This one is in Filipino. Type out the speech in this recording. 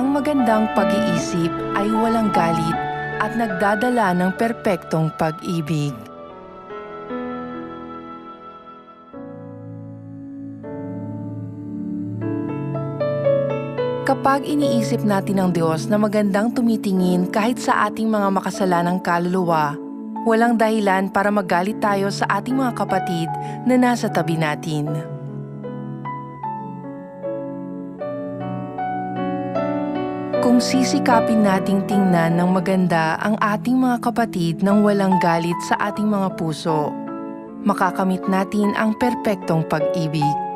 Ang magandang pag-iisip ay walang galit at nagdadala ng perpektong pag-ibig. Kapag iniisip natin ang Diyos na magandang tumitingin kahit sa ating mga makasalanang kaluluwa, walang dahilan para magalit tayo sa ating mga kapatid na nasa tabi natin. Kung sisikapin nating tingnan ng maganda ang ating mga kapatid nang walang galit sa ating mga puso, makakamit natin ang perpektong pag-ibig.